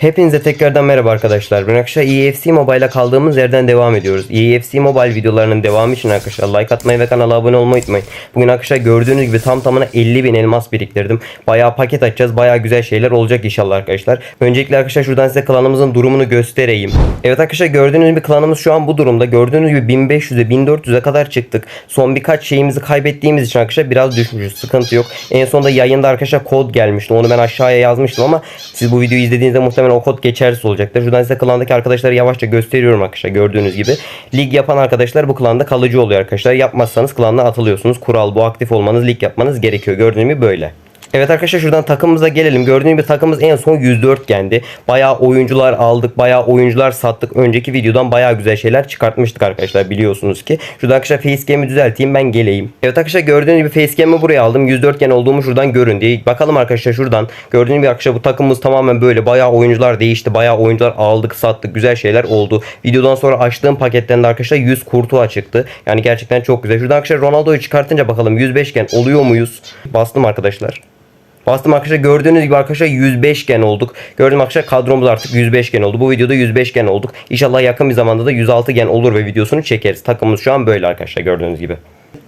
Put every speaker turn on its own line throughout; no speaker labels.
Hepinize tekrardan merhaba arkadaşlar. Ben arkadaşlar EFC Mobile'a kaldığımız yerden devam ediyoruz. EFC Mobile videolarının devamı için arkadaşlar like atmayı ve kanala abone olmayı unutmayın. Bugün arkadaşlar gördüğünüz gibi tam tamına 50 bin elmas biriktirdim. Bayağı paket açacağız. Bayağı güzel şeyler olacak inşallah arkadaşlar. Öncelikle arkadaşlar şuradan size klanımızın durumunu göstereyim. Evet arkadaşlar gördüğünüz gibi klanımız şu an bu durumda. Gördüğünüz gibi 1500'e 1400'e kadar çıktık. Son birkaç şeyimizi kaybettiğimiz için arkadaşlar biraz düşmüşüz. Sıkıntı yok. En sonunda yayında arkadaşlar kod gelmişti. Onu ben aşağıya yazmıştım ama siz bu videoyu izlediğinizde muhtemelen o kod geçersiz olacaktır. Şuradan size klandaki arkadaşları yavaşça gösteriyorum arkadaşlar gördüğünüz gibi. Lig yapan arkadaşlar bu klanda kalıcı oluyor arkadaşlar. Yapmazsanız klandan atılıyorsunuz. Kural bu aktif olmanız lig yapmanız gerekiyor. Gördüğünüz gibi böyle. Evet arkadaşlar şuradan takımımıza gelelim. Gördüğünüz gibi takımımız en son 104 gendi. Bayağı oyuncular aldık. Bayağı oyuncular sattık. Önceki videodan bayağı güzel şeyler çıkartmıştık arkadaşlar biliyorsunuz ki. Şurada arkadaşlar facecam'i düzelteyim ben geleyim. Evet arkadaşlar gördüğünüz gibi facecam'i buraya aldım. 104 gen olduğumu şuradan görün diye. Bakalım arkadaşlar şuradan. Gördüğünüz gibi arkadaşlar bu takımımız tamamen böyle. Bayağı oyuncular değişti. Bayağı oyuncular aldık sattık. Güzel şeyler oldu. Videodan sonra açtığım paketten de arkadaşlar 100 kurtuğa çıktı. Yani gerçekten çok güzel. Şuradan arkadaşlar Ronaldo'yu çıkartınca bakalım 105 gen oluyor muyuz? Bastım arkadaşlar. Bastım arkadaşlar gördüğünüz gibi arkadaşlar 105 gen olduk. Gördüğünüz arkadaşlar kadromuz artık 105 gen oldu. Bu videoda 105 gen olduk. İnşallah yakın bir zamanda da 106 gen olur ve videosunu çekeriz. Takımımız şu an böyle arkadaşlar gördüğünüz gibi.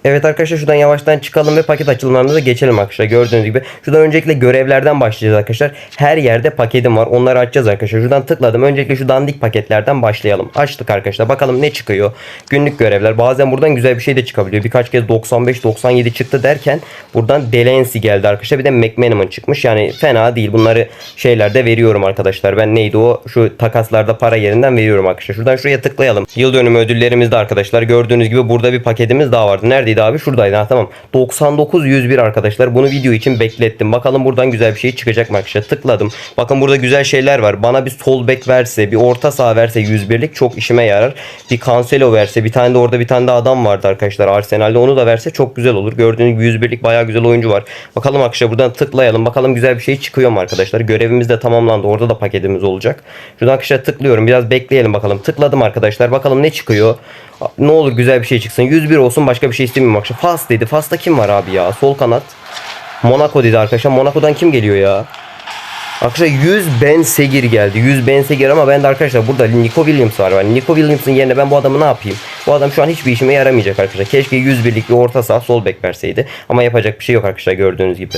Evet arkadaşlar şuradan yavaştan çıkalım ve paket açılımlarına da geçelim arkadaşlar. Gördüğünüz gibi. Şuradan öncelikle görevlerden başlayacağız arkadaşlar. Her yerde paketim var. Onları açacağız arkadaşlar. Şuradan tıkladım. Öncelikle şu dandik paketlerden başlayalım. Açtık arkadaşlar. Bakalım ne çıkıyor. Günlük görevler. Bazen buradan güzel bir şey de çıkabiliyor. Birkaç kez 95-97 çıktı derken buradan Delancey geldi arkadaşlar. Bir de McManaman çıkmış. Yani fena değil. Bunları şeylerde veriyorum arkadaşlar. Ben neydi o? Şu takaslarda para yerinden veriyorum arkadaşlar. Şuradan şuraya tıklayalım. Yıl dönümü ödüllerimiz de arkadaşlar. Gördüğünüz gibi burada bir paketimiz daha vardı. Neredeydi abi? Şuradaydı. Ha, tamam. 99 101 arkadaşlar. Bunu video için beklettim. Bakalım buradan güzel bir şey çıkacak mı arkadaşlar? Tıkladım. Bakın burada güzel şeyler var. Bana bir sol bek verse, bir orta saha verse 101'lik çok işime yarar. Bir Cancelo verse, bir tane de orada bir tane de adam vardı arkadaşlar Arsenal'de. Onu da verse çok güzel olur. Gördüğünüz gibi 101'lik bayağı güzel oyuncu var. Bakalım arkadaşlar buradan tıklayalım. Bakalım güzel bir şey çıkıyor mu arkadaşlar? Görevimiz de tamamlandı. Orada da paketimiz olacak. Şuradan arkadaşlar tıklıyorum. Biraz bekleyelim bakalım. Tıkladım arkadaşlar. Bakalım ne çıkıyor? Ne olur güzel bir şey çıksın. 101 olsun başka bir şey istemiyorum arkadaşlar. Fas dedi. Fas'ta kim var abi ya? Sol kanat. Monaco dedi arkadaşlar. Monaco'dan kim geliyor ya? Arkadaşlar 100 Ben Segir geldi. 100 Ben Segir ama ben de arkadaşlar burada Nico Williams var. Yani Nico Williams'ın yerine ben bu adamı ne yapayım? Bu adam şu an hiçbir işime yaramayacak arkadaşlar. Keşke 101'lik bir orta saha sol bek verseydi. Ama yapacak bir şey yok arkadaşlar gördüğünüz gibi.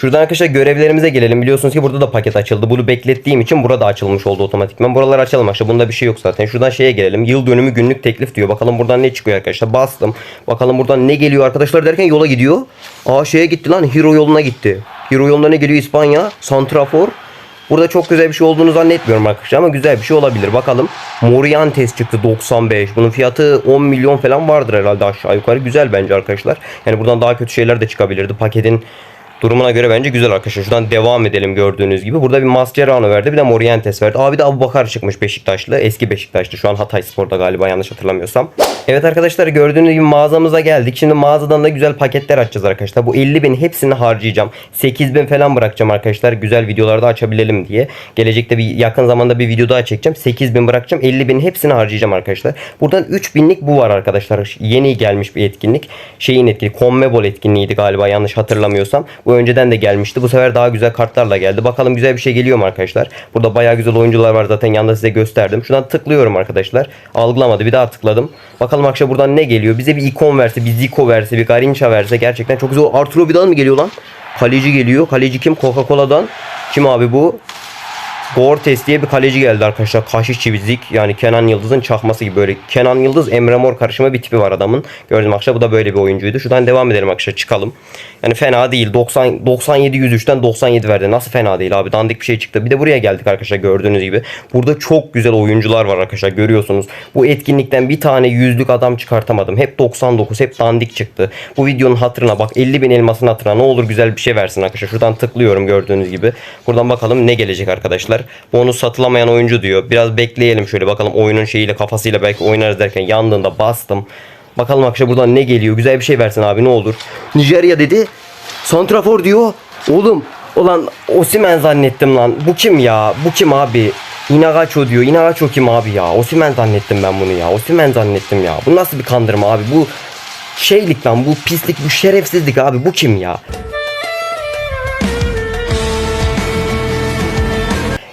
Şuradan arkadaşlar görevlerimize gelelim. Biliyorsunuz ki burada da paket açıldı. Bunu beklettiğim için burada açılmış oldu otomatikman. Buraları açalım arkadaşlar. Bunda bir şey yok zaten. Şuradan şeye gelelim. Yıl dönümü günlük teklif diyor. Bakalım buradan ne çıkıyor arkadaşlar. Bastım. Bakalım buradan ne geliyor arkadaşlar derken yola gidiyor. Aa şeye gitti lan. Hero yoluna gitti. Hero yoluna ne geliyor İspanya? Santrafor. Burada çok güzel bir şey olduğunu zannetmiyorum arkadaşlar ama güzel bir şey olabilir. Bakalım. Morientes çıktı 95. Bunun fiyatı 10 milyon falan vardır herhalde aşağı yukarı. Güzel bence arkadaşlar. Yani buradan daha kötü şeyler de çıkabilirdi. Paketin durumuna göre bence güzel arkadaşlar. Şuradan devam edelim gördüğünüz gibi. Burada bir Mascherano verdi. Bir de Morientes verdi. Abi de Abu Bakar çıkmış Beşiktaşlı. Eski Beşiktaşlı. Şu an Hatay Spor'da galiba yanlış hatırlamıyorsam. Evet arkadaşlar gördüğünüz gibi mağazamıza geldik. Şimdi mağazadan da güzel paketler açacağız arkadaşlar. Bu 50 bin hepsini harcayacağım. 8 bin falan bırakacağım arkadaşlar. Güzel videolarda açabilelim diye. Gelecekte bir yakın zamanda bir video daha çekeceğim. 8 bin bırakacağım. 50 bin hepsini harcayacağım arkadaşlar. Buradan 3 binlik bu var arkadaşlar. Yeni gelmiş bir etkinlik. Şeyin etkinliği. Conmebol etkinliğiydi galiba yanlış hatırlamıyorsam. Bu önceden de gelmişti. Bu sefer daha güzel kartlarla geldi. Bakalım güzel bir şey geliyor mu arkadaşlar? Burada bayağı güzel oyuncular var zaten yanında size gösterdim. Şuradan tıklıyorum arkadaşlar. Algılamadı. Bir daha tıkladım. Bakalım arkadaşlar buradan ne geliyor? Bize bir ikon verse, bir Zico verse, bir Garinca verse gerçekten çok güzel. Arturo Vidal mı geliyor lan? Kaleci geliyor. Kaleci kim? Coca-Cola'dan. Kim abi bu? Gortes diye bir kaleci geldi arkadaşlar. Kaşı çivizik yani Kenan Yıldız'ın çakması gibi böyle. Kenan Yıldız Emre Mor karışımı bir tipi var adamın. Gördüm arkadaşlar bu da böyle bir oyuncuydu. Şuradan devam edelim arkadaşlar çıkalım. Yani fena değil. 90 97 103'ten 97 verdi. Nasıl fena değil abi. Dandik bir şey çıktı. Bir de buraya geldik arkadaşlar gördüğünüz gibi. Burada çok güzel oyuncular var arkadaşlar görüyorsunuz. Bu etkinlikten bir tane yüzlük adam çıkartamadım. Hep 99 hep dandik çıktı. Bu videonun hatırına bak 50 bin elmasın hatırına ne olur güzel bir şey versin arkadaşlar. Şuradan tıklıyorum gördüğünüz gibi. Buradan bakalım ne gelecek arkadaşlar. Bonus satılamayan oyuncu diyor. Biraz bekleyelim şöyle bakalım oyunun şeyiyle kafasıyla belki oynarız derken yandığında bastım. Bakalım arkadaşlar buradan ne geliyor. Güzel bir şey versin abi ne olur. Nijerya dedi. Santrafor diyor. Oğlum ulan Osimen zannettim lan. Bu kim ya? Bu kim abi? Inagacho diyor. Inagacho kim abi ya? Osimen zannettim ben bunu ya. Osimen zannettim ya. Bu nasıl bir kandırma abi? Bu şeylik lan. Bu pislik, bu şerefsizlik abi. Bu kim ya?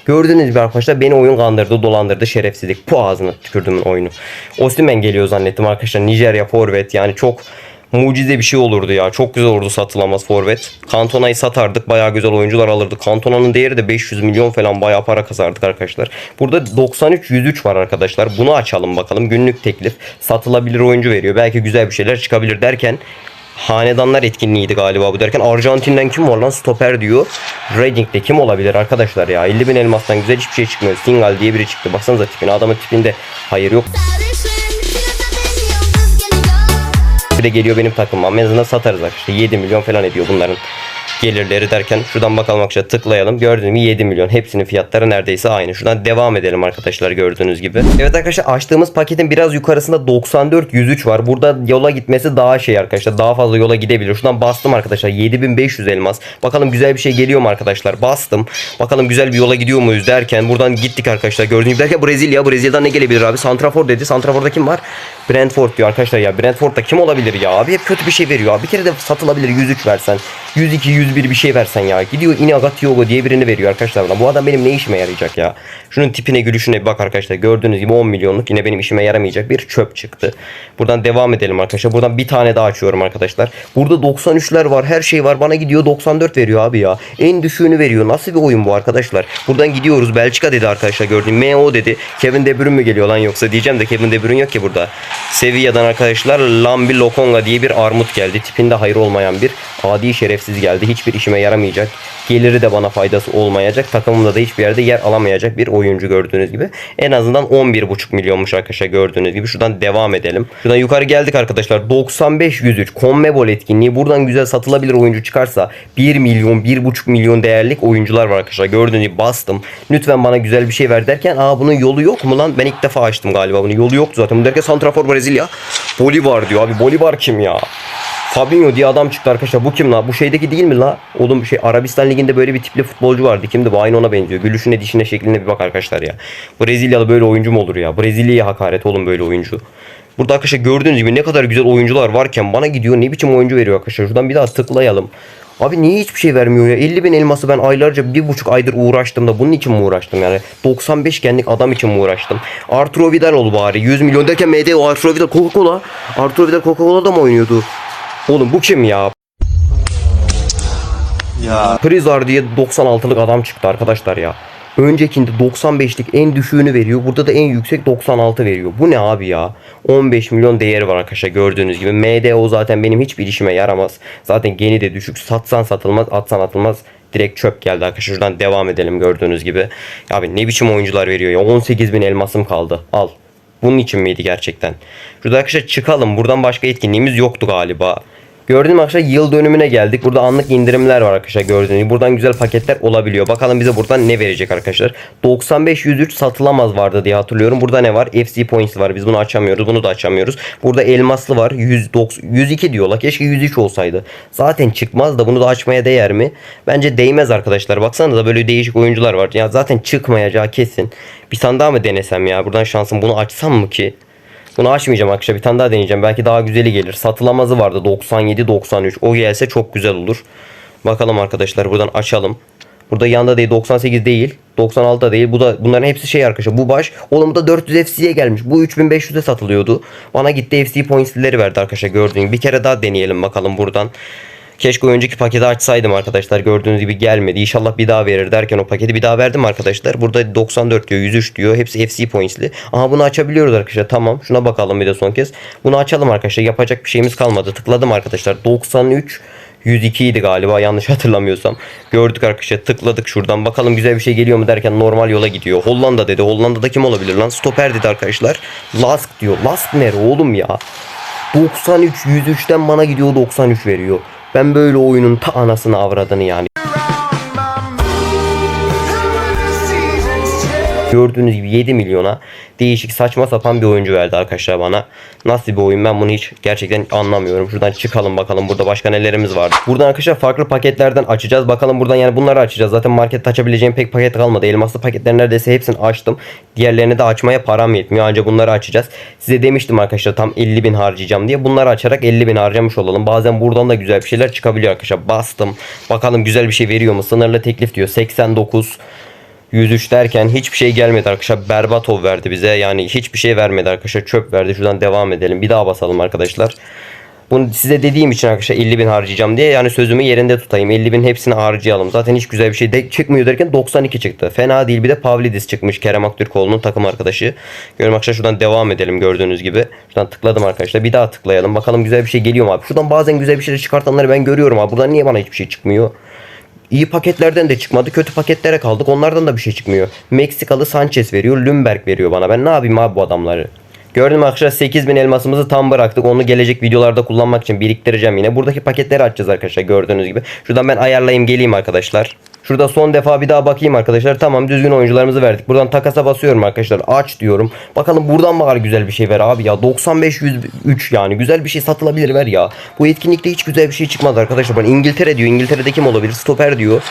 Gördüğünüz gibi arkadaşlar beni oyun kandırdı dolandırdı şerefsizlik. Bu ağzına tükürdüm oyunu. Osimhen geliyor zannettim arkadaşlar. Nijerya forvet yani çok mucize bir şey olurdu ya. Çok güzel olurdu satılamaz forvet. Kantona'yı satardık. Bayağı güzel oyuncular alırdık. Kantona'nın değeri de 500 milyon falan bayağı para kazardık arkadaşlar. Burada 93 103 var arkadaşlar. Bunu açalım bakalım. Günlük teklif. Satılabilir oyuncu veriyor. Belki güzel bir şeyler çıkabilir derken Hanedanlar etkinliğiydi galiba bu derken Arjantin'den kim var lan stoper diyor. Reading'de kim olabilir arkadaşlar ya 50 bin elmastan güzel hiçbir şey çıkmıyor. Singal diye biri çıktı baksanıza tipine adamın tipinde hayır yok. Bir de geliyor benim takımıma. En azından satarız arkadaşlar. 7 milyon falan ediyor bunların gelirleri derken şuradan bakalım arkadaşlar tıklayalım. Gördüğünüz gibi 7 milyon. Hepsinin fiyatları neredeyse aynı. Şuradan devam edelim arkadaşlar gördüğünüz gibi. Evet arkadaşlar açtığımız paketin biraz yukarısında 94 103 var. Burada yola gitmesi daha şey arkadaşlar. Daha fazla yola gidebilir. Şuradan bastım arkadaşlar. 7500 elmas. Bakalım güzel bir şey geliyor mu arkadaşlar? Bastım. Bakalım güzel bir yola gidiyor muyuz derken buradan gittik arkadaşlar. Gördüğünüz gibi derken Brezilya. Brezilya'dan ne gelebilir abi? Santrafor dedi. Santrafor'da kim var? Brentford diyor arkadaşlar ya. Brentford'da kim olabilir ya? Abi hep kötü bir şey veriyor. abi. Bir kere de satılabilir 103 versen. 102 101 bir şey versen ya. Gidiyor Inagatiyogo diye birini veriyor arkadaşlar bana. Bu adam benim ne işime yarayacak ya? Şunun tipine gülüşüne bir bak arkadaşlar. Gördüğünüz gibi 10 milyonluk yine benim işime yaramayacak bir çöp çıktı. Buradan devam edelim arkadaşlar. Buradan bir tane daha açıyorum arkadaşlar. Burada 93'ler var. Her şey var. Bana gidiyor 94 veriyor abi ya. En düşüğünü veriyor. Nasıl bir oyun bu arkadaşlar? Buradan gidiyoruz. Belçika dedi arkadaşlar gördüğüm. MO dedi. Kevin De Bruyne mü geliyor lan yoksa diyeceğim de Kevin De Bruyne yok ki burada. Sevilla'dan arkadaşlar Lambi Lokonga diye bir armut geldi. Tipinde hayır olmayan bir adi şerefsiz geldi. Hiçbir işime yaramayacak. Geliri de bana faydası olmayacak. Takımımda da hiçbir yerde yer alamayacak bir oyuncu gördüğünüz gibi. En azından 11,5 milyonmuş arkadaşlar gördüğünüz gibi. Şuradan devam edelim. Şuradan yukarı geldik arkadaşlar. 95 103 Conmebol etkinliği. Buradan güzel satılabilir oyuncu çıkarsa 1 milyon 1,5 milyon değerlik oyuncular var arkadaşlar. Gördüğünüz gibi bastım. Lütfen bana güzel bir şey ver derken aa bunun yolu yok mu lan? Ben ilk defa açtım galiba bunu. Yolu yoktu zaten. Bu derken Santrafor Brezilya. Bolivar diyor abi. Bolivar kim ya? Fabinho diye adam çıktı arkadaşlar. Bu kim la? Bu şeydeki değil mi la? Oğlum şey Arabistan liginde böyle bir tipli futbolcu vardı. Kimdi bu? Aynı ona benziyor. Gülüşüne, dişine, şekline bir bak arkadaşlar ya. Brezilyalı böyle oyuncu mu olur ya? Brezilya'ya hakaret oğlum böyle oyuncu. Burada arkadaşlar gördüğünüz gibi ne kadar güzel oyuncular varken bana gidiyor ne biçim oyuncu veriyor arkadaşlar. Şuradan bir daha tıklayalım. Abi niye hiçbir şey vermiyor ya? 50 bin elması ben aylarca bir buçuk aydır uğraştım da bunun için mi uğraştım yani? 95 genlik adam için mi uğraştım? Arturo Vidal ol bari. 100 milyon derken MD Arturo Vidal Coca-Cola. Arturo Vidal Coca-Cola'da mı oynuyordu? Oğlum bu kim ya?
Ya
Prizar diye 96'lık adam çıktı arkadaşlar ya. Öncekinde 95'lik en düşüğünü veriyor. Burada da en yüksek 96 veriyor. Bu ne abi ya? 15 milyon değeri var arkadaşlar gördüğünüz gibi. MDO zaten benim hiçbir işime yaramaz. Zaten geni de düşük. Satsan satılmaz, atsan atılmaz. Direkt çöp geldi arkadaşlar. Şuradan devam edelim gördüğünüz gibi. Abi ne biçim oyuncular veriyor ya. 18 bin elmasım kaldı. Al. Bunun için miydi gerçekten? Şurada arkadaşlar çıkalım. Buradan başka etkinliğimiz yoktu galiba. Gördüğünüz arkadaşlar yıl dönümüne geldik. Burada anlık indirimler var arkadaşlar gördüğünüz gibi. Buradan güzel paketler olabiliyor. Bakalım bize buradan ne verecek arkadaşlar. 95 103 satılamaz vardı diye hatırlıyorum. Burada ne var? FC Points var. Biz bunu açamıyoruz. Bunu da açamıyoruz. Burada elmaslı var. 190, 102 diyorlar. Keşke 103 olsaydı. Zaten çıkmaz da bunu da açmaya değer mi? Bence değmez arkadaşlar. Baksanıza böyle değişik oyuncular var. Ya zaten çıkmayacağı kesin. Bir tane daha mı denesem ya? Buradan şansım bunu açsam mı ki? Bunu açmayacağım arkadaşlar. Bir tane daha deneyeceğim. Belki daha güzeli gelir. Satılamazı vardı 97-93. O gelse çok güzel olur. Bakalım arkadaşlar buradan açalım. Burada yanda değil 98 değil. 96 da değil. Bu da bunların hepsi şey arkadaşlar. Bu baş. Oğlum da 400 FC'ye gelmiş. Bu 3500'e satılıyordu. Bana gitti FC points'lileri verdi arkadaşlar gördüğün. Bir kere daha deneyelim bakalım buradan. Keşke önceki paketi açsaydım arkadaşlar. Gördüğünüz gibi gelmedi. İnşallah bir daha verir derken o paketi bir daha verdim arkadaşlar. Burada 94 diyor, 103 diyor. Hepsi FC points'li. Aha bunu açabiliyoruz arkadaşlar. Tamam. Şuna bakalım bir de son kez. Bunu açalım arkadaşlar. Yapacak bir şeyimiz kalmadı. Tıkladım arkadaşlar. 93 102 idi galiba yanlış hatırlamıyorsam. Gördük arkadaşlar tıkladık şuradan bakalım güzel bir şey geliyor mu derken normal yola gidiyor. Hollanda dedi. Hollanda'da kim olabilir lan? Stoper dedi arkadaşlar. Lask diyor. Lask nere oğlum ya? 93 103'ten bana gidiyor 93 veriyor. Ben böyle oyunun ta anasını avradını yani. Gördüğünüz gibi 7 milyona değişik saçma sapan bir oyuncu verdi arkadaşlar bana. Nasıl bir oyun ben bunu hiç gerçekten anlamıyorum. Şuradan çıkalım bakalım burada başka nelerimiz var. Buradan arkadaşlar farklı paketlerden açacağız. Bakalım buradan yani bunları açacağız. Zaten markette açabileceğim pek paket kalmadı. Elmaslı paketlerin neredeyse hepsini açtım. Diğerlerini de açmaya param yetmiyor. Ancak bunları açacağız. Size demiştim arkadaşlar tam 50 bin harcayacağım diye. Bunları açarak 50 bin harcamış olalım. Bazen buradan da güzel bir şeyler çıkabiliyor arkadaşlar. Bastım. Bakalım güzel bir şey veriyor mu? Sınırlı teklif diyor. 89 103 derken hiçbir şey gelmedi arkadaşlar. Berbatov verdi bize. Yani hiçbir şey vermedi arkadaşlar. Çöp verdi. Şuradan devam edelim. Bir daha basalım arkadaşlar. Bunu size dediğim için arkadaşlar 50 bin harcayacağım diye yani sözümü yerinde tutayım. 50 bin hepsini harcayalım. Zaten hiç güzel bir şey de çıkmıyor derken 92 çıktı. Fena değil bir de Pavlidis çıkmış. Kerem Aktürkoğlu'nun takım arkadaşı. Görün arkadaşlar şuradan devam edelim gördüğünüz gibi. Şuradan tıkladım arkadaşlar. Bir daha tıklayalım. Bakalım güzel bir şey geliyor mu abi. Şuradan bazen güzel bir şeyler çıkartanları ben görüyorum abi. Buradan niye bana hiçbir şey çıkmıyor? İyi paketlerden de çıkmadı. Kötü paketlere kaldık. Onlardan da bir şey çıkmıyor. Meksikalı Sanchez veriyor. Lümberg veriyor bana. Ben ne yapayım abi bu adamları? Gördüm arkadaşlar 8000 elmasımızı tam bıraktık. Onu gelecek videolarda kullanmak için biriktireceğim yine. Buradaki paketleri açacağız arkadaşlar gördüğünüz gibi. Şuradan ben ayarlayayım geleyim arkadaşlar. Şurada son defa bir daha bakayım arkadaşlar. Tamam düzgün oyuncularımızı verdik. Buradan takasa basıyorum arkadaşlar. Aç diyorum. Bakalım buradan bari güzel bir şey ver abi ya. 95 103 yani. Güzel bir şey satılabilir ver ya. Bu etkinlikte hiç güzel bir şey çıkmadı arkadaşlar. Bana İngiltere diyor. İngiltere'de kim olabilir? Stoper diyor.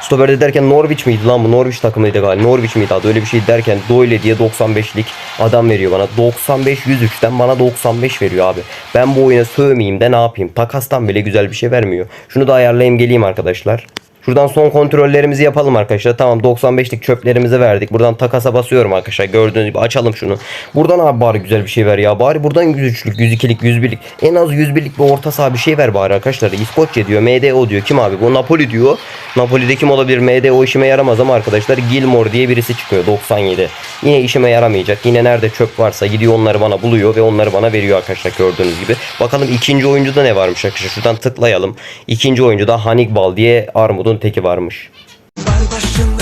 Stoper'de derken Norwich miydi lan bu? Norwich takımıydı galiba. Norwich miydi adı? Öyle bir şey derken Doyle diye 95'lik adam veriyor bana. 95 103'ten bana 95 veriyor abi. Ben bu oyuna sövmeyeyim de ne yapayım? Takastan bile güzel bir şey vermiyor. Şunu da ayarlayayım geleyim arkadaşlar. Şuradan son kontrollerimizi yapalım arkadaşlar. Tamam 95'lik çöplerimizi verdik. Buradan takasa basıyorum arkadaşlar. Gördüğünüz gibi açalım şunu. Buradan abi bari güzel bir şey ver ya. Bari buradan 103'lük, 102'lik, 101'lik. En az 101'lik bir orta saha bir şey ver bari arkadaşlar. İskoçya diyor. MDO diyor. Kim abi? Bu Napoli diyor. Napoli'de kim olabilir? MDO işime yaramaz ama arkadaşlar Gilmore diye birisi çıkıyor 97. Yine işime yaramayacak. Yine nerede çöp varsa gidiyor onları bana buluyor ve onları bana veriyor arkadaşlar gördüğünüz gibi. Bakalım ikinci oyuncuda ne varmış arkadaşlar. Şuradan tıklayalım. İkinci oyuncuda Hannibal diye Armud'un teki varmış.
Bar başında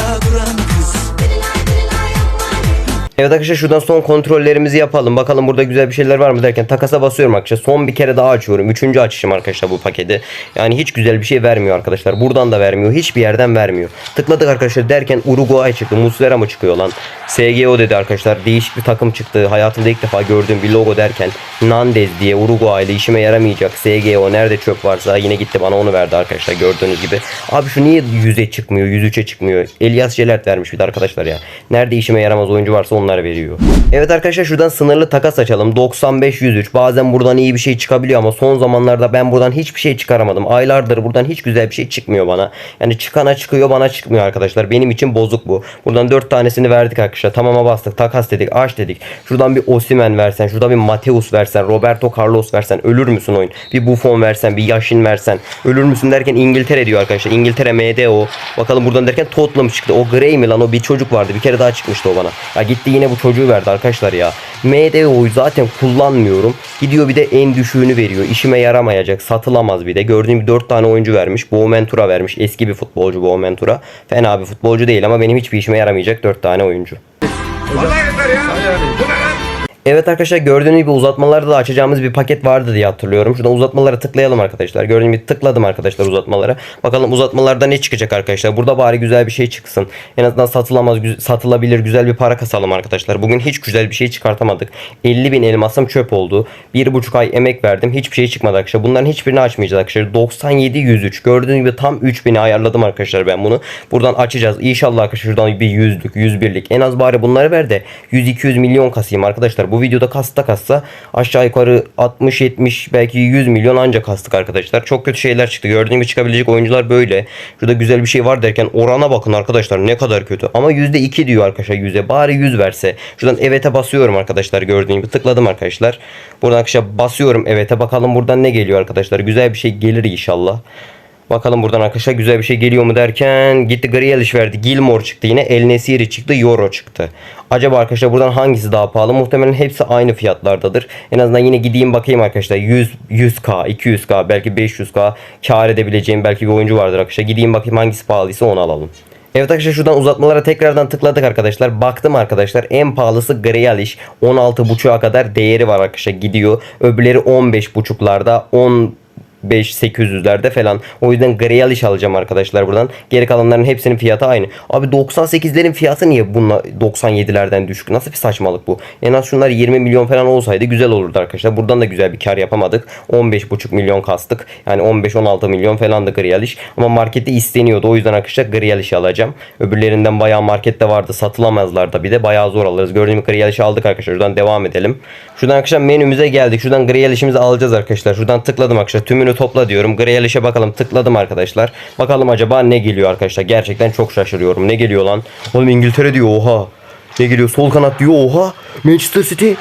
Evet arkadaşlar şuradan son kontrollerimizi yapalım. Bakalım burada güzel bir şeyler var mı derken takasa basıyorum arkadaşlar. Son bir kere daha açıyorum. Üçüncü açışım arkadaşlar bu paketi. Yani hiç güzel bir şey vermiyor arkadaşlar. Buradan da vermiyor. Hiçbir yerden vermiyor. Tıkladık arkadaşlar derken Uruguay çıktı. Muslera mı çıkıyor lan? SGO dedi arkadaşlar. Değişik bir takım çıktı. Hayatımda ilk defa gördüğüm bir logo derken Nandez diye Uruguaylı işime yaramayacak. SGO nerede çöp varsa yine gitti bana onu verdi arkadaşlar gördüğünüz gibi. Abi şu niye 100'e çıkmıyor? 103'e çıkmıyor. Elias Jelert vermiş bir de arkadaşlar ya. Nerede işime yaramaz oyuncu varsa onları veriyor. Evet arkadaşlar şuradan sınırlı takas açalım. 95-103. Bazen buradan iyi bir şey çıkabiliyor ama son zamanlarda ben buradan hiçbir şey çıkaramadım. Aylardır buradan hiç güzel bir şey çıkmıyor bana. Yani çıkana çıkıyor bana çıkmıyor arkadaşlar. Benim için bozuk bu. Buradan 4 tanesini verdik arkadaşlar. Tamama bastık. Takas dedik. Aç dedik. Şuradan bir Osimen versen. Şurada bir Mateus versen. Roberto Carlos versen. Ölür müsün oyun? Bir Buffon versen. Bir Yashin versen. Ölür müsün derken İngiltere diyor arkadaşlar. İngiltere MDO. Bakalım buradan derken Tottenham çıktı. O Gray mi lan? O bir çocuk vardı. Bir kere daha çıkmıştı o bana. Ya gitti yine bu çocuğu verdi arkadaşlar ya. MDO'yu zaten kullanmıyorum. Gidiyor bir de en düşüğünü veriyor. İşime yaramayacak. Satılamaz bir de. Gördüğüm gibi 4 tane oyuncu vermiş. Boğmentura vermiş. Eski bir futbolcu Boğmentura. Fena bir futbolcu değil ama benim hiçbir işime yaramayacak 4 tane oyuncu. Evet arkadaşlar gördüğünüz gibi uzatmalarda da açacağımız bir paket vardı diye hatırlıyorum. Şuradan uzatmalara tıklayalım arkadaşlar. Gördüğünüz gibi tıkladım arkadaşlar uzatmalara. Bakalım uzatmalarda ne çıkacak arkadaşlar. Burada bari güzel bir şey çıksın. En azından satılamaz, satılabilir güzel bir para kasalım arkadaşlar. Bugün hiç güzel bir şey çıkartamadık. 50 bin elmasım çöp oldu. 1,5 ay emek verdim. Hiçbir şey çıkmadı arkadaşlar. Bunların hiçbirini açmayacağız arkadaşlar. 97 103. Gördüğünüz gibi tam 3000'i ayarladım arkadaşlar ben bunu. Buradan açacağız. İnşallah arkadaşlar şuradan bir yüzlük, 101'lik. En az bari bunları ver de 100-200 milyon kasayım arkadaşlar. Bu videoda kasta kassa aşağı yukarı 60-70 belki 100 milyon ancak kastık arkadaşlar. Çok kötü şeyler çıktı. Gördüğünüz gibi çıkabilecek oyuncular böyle. Şurada güzel bir şey var derken orana bakın arkadaşlar ne kadar kötü. Ama %2 diyor arkadaşlar yüze. Bari 100 verse. Şuradan evet'e basıyorum arkadaşlar gördüğünüz gibi. Tıkladım arkadaşlar. Buradan arkadaşlar basıyorum evet'e. Bakalım buradan ne geliyor arkadaşlar. Güzel bir şey gelir inşallah. Bakalım buradan arkadaşlar güzel bir şey geliyor mu derken gitti Grealish verdi. Gilmore çıktı yine. El Nesiri çıktı. Euro çıktı. Acaba arkadaşlar buradan hangisi daha pahalı? Muhtemelen hepsi aynı fiyatlardadır. En azından yine gideyim bakayım arkadaşlar. 100 100k, 200k, belki 500k kar edebileceğim belki bir oyuncu vardır arkadaşlar. Gideyim bakayım hangisi pahalıysa onu alalım. Evet arkadaşlar şuradan uzatmalara tekrardan tıkladık arkadaşlar. Baktım arkadaşlar en pahalısı Grealish. 16.5'a kadar değeri var arkadaşlar gidiyor. Öbürleri 15.5'larda 10 5-800'lerde falan. O yüzden Grealish alacağım arkadaşlar buradan. Geri kalanların hepsinin fiyatı aynı. Abi 98'lerin fiyatı niye bununla 97'lerden düşük? Nasıl bir saçmalık bu? En az şunlar 20 milyon falan olsaydı güzel olurdu arkadaşlar. Buradan da güzel bir kar yapamadık. 15,5 milyon kastık. Yani 15-16 milyon falandı Grealish. Ama markette isteniyordu. O yüzden arkadaşlar Grealish'i alacağım. Öbürlerinden bayağı markette vardı. Satılamazlar da bir de bayağı zor alırız. Gördüğüm Grealish'i aldık arkadaşlar. Şuradan devam edelim. Şuradan arkadaşlar menümüze geldik. Şuradan Grealish'imizi alacağız arkadaşlar. Şuradan tıkladım arkadaşlar. Tümünü oyunu topla diyorum. Grealish'e bakalım tıkladım arkadaşlar. Bakalım acaba ne geliyor arkadaşlar. Gerçekten çok şaşırıyorum. Ne geliyor lan? Oğlum İngiltere diyor oha. Ne geliyor? Sol kanat diyor oha. Manchester City.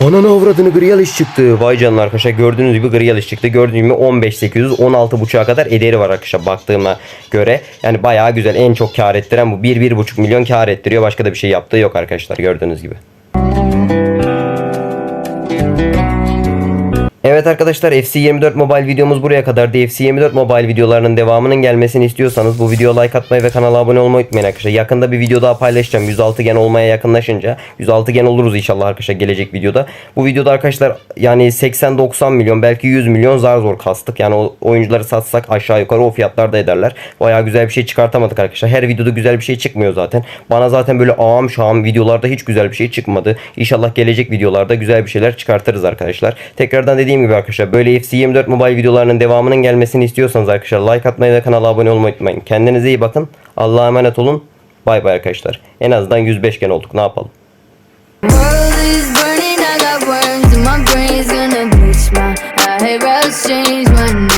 Ananı avradını Grealish çıktı. Vay canına arkadaşlar gördüğünüz gibi Grealish çıktı. Gördüğünüz gibi 15.800 16.5'a kadar ederi var arkadaşlar baktığıma göre. Yani bayağı güzel. En çok kar ettiren bu. 1-1.5 milyon kar ettiriyor. Başka da bir şey yaptığı yok arkadaşlar gördüğünüz gibi. Evet arkadaşlar FC24 Mobile videomuz buraya kadardı. FC24 Mobile videolarının devamının gelmesini istiyorsanız bu videoya like atmayı ve kanala abone olmayı unutmayın arkadaşlar. Yakında bir video daha paylaşacağım. 106 gen olmaya yakınlaşınca 106 gen oluruz inşallah arkadaşlar gelecek videoda. Bu videoda arkadaşlar yani 80-90 milyon belki 100 milyon zar zor kastık. Yani o oyuncuları satsak aşağı yukarı o fiyatlarda ederler. Bayağı güzel bir şey çıkartamadık arkadaşlar. Her videoda güzel bir şey çıkmıyor zaten. Bana zaten böyle ağam şahım videolarda hiç güzel bir şey çıkmadı. İnşallah gelecek videolarda güzel bir şeyler çıkartırız arkadaşlar. Tekrardan dediğim gibi arkadaşlar böyle FC24 mobile videolarının devamının gelmesini istiyorsanız arkadaşlar like atmayı ve kanala abone olmayı unutmayın. Kendinize iyi bakın. Allah'a emanet olun. Bay bay arkadaşlar. En azından 105 gen olduk. Ne yapalım?
I my brain's gonna bleach my chain.